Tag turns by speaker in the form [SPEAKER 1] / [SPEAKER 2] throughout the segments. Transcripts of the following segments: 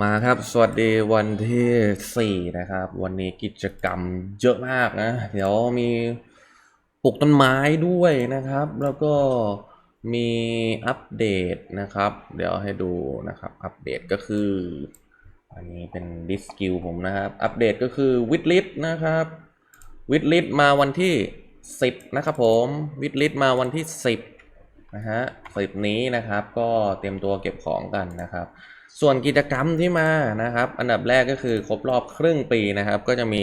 [SPEAKER 1] มาครับสวัสดีวันที่ 4 นะครับ วันนี้กิจกรรมเยอะมากนะ เดี๋ยวมีปลูกต้นไม้ด้วยนะครับ แล้วก็มีอัปเดตนะครับ เดี๋ยวให้ดูนะครับ อัปเดตก็คือ อันนี้เป็นดิสกิลผมนะครับ อัปเดตก็คือวิดลิสนะครับวิดลิสมาวันที่ 10 นะครับผมวิดลิสมาวันที่ 10นะฮะสิบนี้นะครับ ก็เตรียมตัวเก็บของกันนะครับ ส่วนกิจกรรมที่มานะครับ อันดับแรกก็คือครบรอบครึ่งปีนะครับ ก็จะมี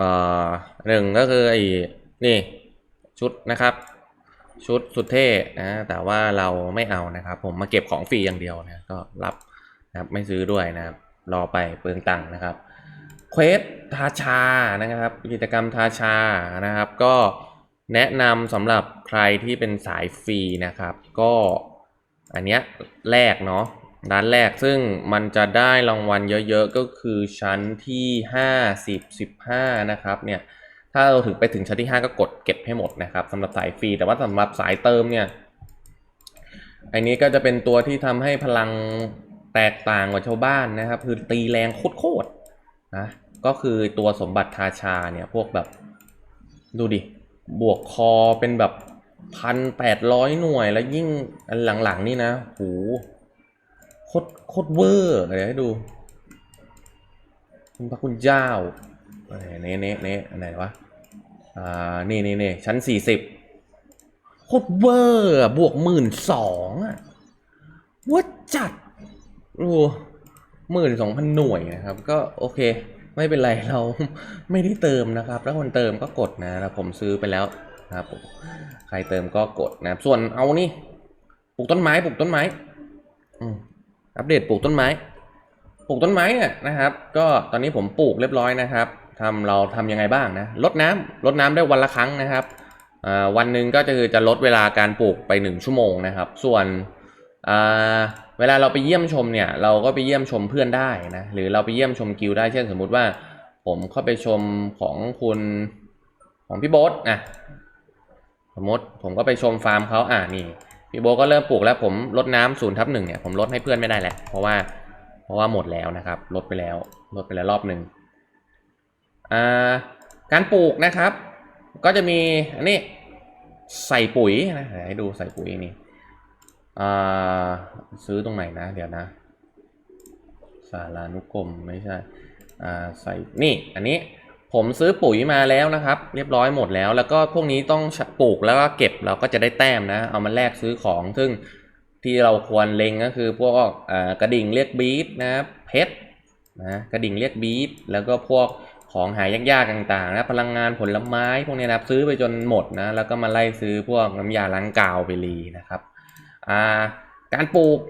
[SPEAKER 1] อ่อหนึ่งก็คือไอ้นี่ชุดนะครับ ชุดสุดเท่นะแต่ว่าเราไม่เอานะครับ ผมมาเก็บของฟรีอย่างเดียวนะก็รับนะครับไม่ซื้อด้วยนะครับ รอไปเปลืองตังค์นะครับเควสทาชานะครับ กิจกรรมทาชานะครับ ก็แนะนำสำหรับใครที่เป็นสายฟรีนะครับ ก็อันเนี้ยแรกเนาะ ร้านแรกซึ่งมันจะได้รางวัลเยอะๆ ก็คือชั้นที่50 15 นะครับเนี่ยถ้าเราถึงไปถึงชั้นที่ 5 ก็กดเก็บให้หมดนะครับสำหรับสายฟรี แต่ว่าสำหรับสายเติมเนี่ยอันนี้ก็จะเป็นตัวที่ทำให้พลังแตกต่างกว่าชาวบ้านนะครับ คือตีแรงโคตรๆนะก็คือตัวสมบัติทาชาเนี่ยพวกแบบดูดิ บวกคอเป็นแบบพันแปดร้อยหน่วยแล้วยิ่งอันหลังๆนี่นะโหโคตรโคตรเวอร์เดี๋ยวให้ดู คุณพระคุณเจ้าเน่เน่เน่อันไหนวะ อ่า นี่นี่นี่ชั้นสี่สิบโคตรเวอร์บวกหมื่นสองอะว่าจัดโอ้หมื่นสองพันหน่วยนะครับ ก็โอเค ไม่เป็นไรเราไม่ได้เติมนะครับ แล้วคนเติมก็กดนะแล้วผมซื้อไปแล้วนะครับใครเติมก็กดนะ ส่วนเอานี่ปลูกต้นไม้ปลูกต้นไม้ อัปเดตปลูกต้นไม้ ปลูกต้นไม้เนี่ยนะครับ ก็ตอนนี้ผมปลูกเรียบร้อยนะครับทำเราทำยังไงบ้างนะลดน้ำลดน้ำได้วันละครั้งนะครับอ่าวันหนึ่งก็จะคือจะลดเวลาการปลูกไปหนึ่งชั่วโมงนะครับ ส่วนอ่าเวลาเราไปเยี่ยมชมเนี่ยเราก็ไปเยี่ยมชมเพื่อนได้นะหรือเราไปเยี่ยมชมกิลด์ได้เช่นสมมุติว่า ผมเข้าไปชมของคุณของพี่โบ๊ทอะสมมติผมก็ไปชมฟาร์มเขาอ่านี่ พี่โบก็เริ่มปลูกแล้วผมลดน้ำศูนย์ทับหนึ่งเนี่ยผมลดให้เพื่อนไม่ได้แหละเพราะว่าเพราะว่าหมดแล้วนะครับ ลดไปแล้วลดไปแล้วรอบหนึ่งอ่าการปลูกนะครับ ก็จะมีอันนี้ใส่ปุ๋ยนะให้ดูใส่ปุ๋ยนี่อ่าซื้อตรงไหนนะ เดี๋ยวนะสารานุกรมไม่ใช่อ่าใส่นี่อันนี้ ผมซื้อปุ๋ยมาแล้วนะครับ เรียบร้อยหมดแล้ว แล้วก็พวกนี้ต้องปลูกแล้วก็เก็บเราก็จะได้แต้มนะ เอามาแลกซื้อของซึ่งที่เราควรเล็งก็คือพวกกระดิ่งเรียกบีทนะเพชรนะกระดิ่งเรียกบีทแล้วก็พวกของหายยากๆต่างๆนะพลังงานผลไม้พวกนี้นะซื้อไปจนหมดนะแล้วก็มาไล่ซื้อพวกน้ำยาล้างกาวไปรีนะครับการปลูก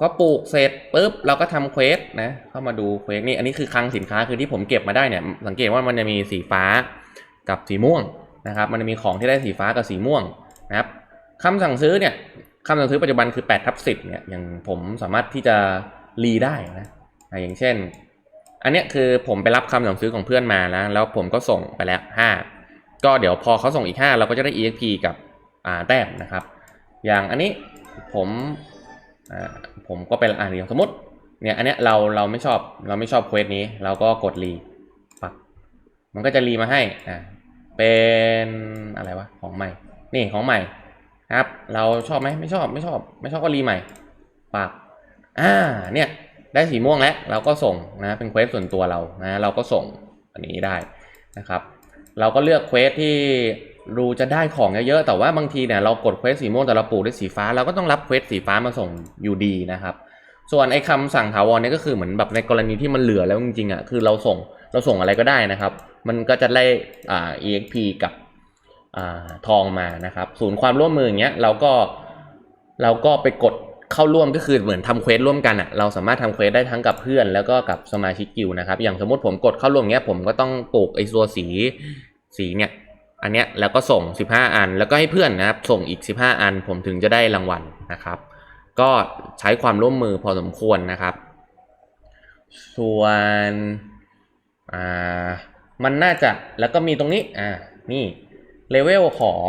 [SPEAKER 1] ก็ปลูกเสร็จปุ๊บเราก็ทำเควสนะเข้ามาดูเควสนี่อันนี้คือคลังสินค้าคือที่ผมเก็บมาได้เนี่ยสังเกตว่ามันจะมีสีฟ้ากับสีม่วงนะครับมันจะมีของที่ได้สีฟ้ากับสีม่วงนะครับคำสั่งซื้อเนี่ยคำสั่งซื้อปัจจุบันคือ8ทับ10เนี่ยอย่างผมสามารถที่จะรีได้นะอะอย่างเช่น อันนี้คือผมไปรับคำสั่งซื้อของเพื่อนมาแล้วแล้วผมก็ส่งไปแล้ว 5 ก็เดี๋ยวพอเขาส่งอีก 5 เราก็จะได้ EXP กับแต้มนะครับ อย่างอันนี้ผม ผมก็เป็นอ่านอย่างสมมติเนี่ยอันเนี้ยเราเราไม่ชอบเราไม่ชอบเควสนี้ เราก็กดรีปักมันก็จะรีมาให้อ่าเป็นอะไรวะของใหม่ นี่ของใหม่ครับ เราชอบไหมไม่ชอบไม่ชอบ ไม่ชอบก็รีใหม่ปักอ่าเนี่ยได้สีม่วงแล้วเราก็ส่งนะเป็นเควสส่วนตัวเรานะเราก็ส่งอันนี้ได้นะครับ เราก็เลือกเควสที่ รูจะได้ของเยอะๆแต่ว่าบางทีเนี่ยเรากดเควสสีม่วงแต่เราปลูกด้วยสีฟ้าเราก็ต้องรับเควสสีฟ้ามาส่งอยู่ดีนะครับ ส่วนไอ้คำสั่งถาวรเนี่ยก็คือเหมือนแบบในกรณีที่มันเหลือแล้วจริงๆอะคือเราส่งเราส่งอะไรก็ได้นะครับ มันก็จะได้อ่า exp กับอ่าทองมานะครับ ศูนย์ความร่วมมืออย่างเงี้ยเราก็เราก็ไปกดเข้าร่วมก็คือเหมือนทำเควสร่วมกันอะเราสามารถทำเควสได้ทั้งกับเพื่อน แล้วก็กับสมาชิกกิลนะครับอย่างสมมติผมกดเข้าร่วมเงี้ยผมก็ต้องปลูกไอ้ตัวสีสีเนี่ย อันเนี้ยแล้วก็ส่ง 15 อัน แล้วก็ให้เพื่อนนะครับ ส่งอีก 15 อัน ผมถึงจะได้รางวัลนะครับ ก็ใช้ความร่วมมือพอสมควรนะครับ ส่วนอ่ามันน่าจะแล้วก็มีตรงนี้อ่านี่เลเวลของ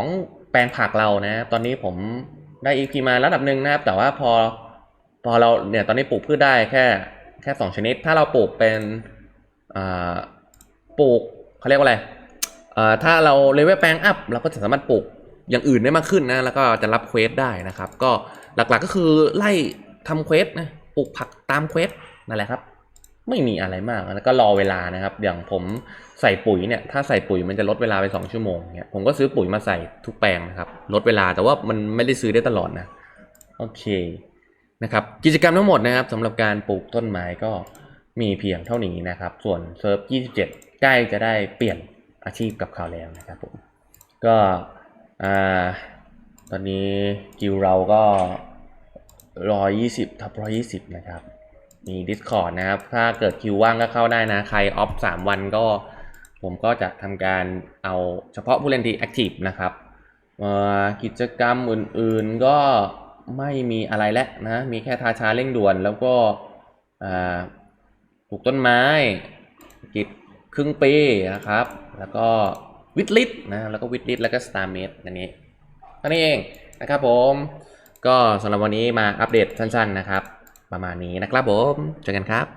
[SPEAKER 1] แปลงผักเรานะ ตอนนี้ผมได้ EP มาระดับหนึ่งนะครับ แต่ว่าพอพอเราเนี่ยตอนนี้ปลูกพืชได้แค่แค่สองชนิด ถ้าเราปลูกเป็นอ่าปลูกเขาเรียกว่าอะไร ถ้าเราเลเวลแปลงอัพเราก็จะสามารถปลูกอย่างอื่นได้มากขึ้นนะ แล้วก็จะรับเควสได้นะครับ ก็หลักๆก็คือไล่ทำเควสนะปลูกผักตามเควสนั่นแหละครับ ไม่มีอะไรมากแล้วก็รอเวลานะครับ อย่างผมใส่ปุ๋ยเนี่ยถ้าใส่ปุ๋ยมันจะลดเวลาไป 2 ชั่วโมงเนี่ยผมก็ซื้อปุ๋ยมาใส่ทุกแปลงนะครับ ลดเวลาแต่ว่ามันไม่ได้ซื้อได้ตลอดนะโอเคนะครับกิจกรรมทั้งหมดนะครับสำหรับการปลูกต้นไม้ก็มีเพียงเท่านี้นะครับ ส่วนเซิร์ฟ 27 ใกล้จะได้เปลี่ยน อาชีพกับเขาแล้วนะครับผมก็อตอนนี้กิวเราก็ร้อยยี่สิบทับร้อยยี่สิบนะครับ มี Discord นะครับ ถ้าเกิดคิวว่างก็เข้าได้นะ ใครออฟสามวันก็ผมก็จะทำการเอาเฉพาะผู้เล่นที่แอคทีฟนะครับกิจกรรมอื่นๆก็ไม่มีอะไรแล้วนะ มีแค่ทาชาเร่งด่วนแล้วก็ปลูกต้นไม้ กิจครึ่งปีนะครับ แล้วก็วิดลิตนะแล้วก็วิดลิตแล้วก็สตาร์เมดอันนี้เท่านี้เองนะครับผมก็สำหรับวันนี้มาอัปเดตสั้นๆนะครับ ประมาณนี้นะครับผมเจอกันครับ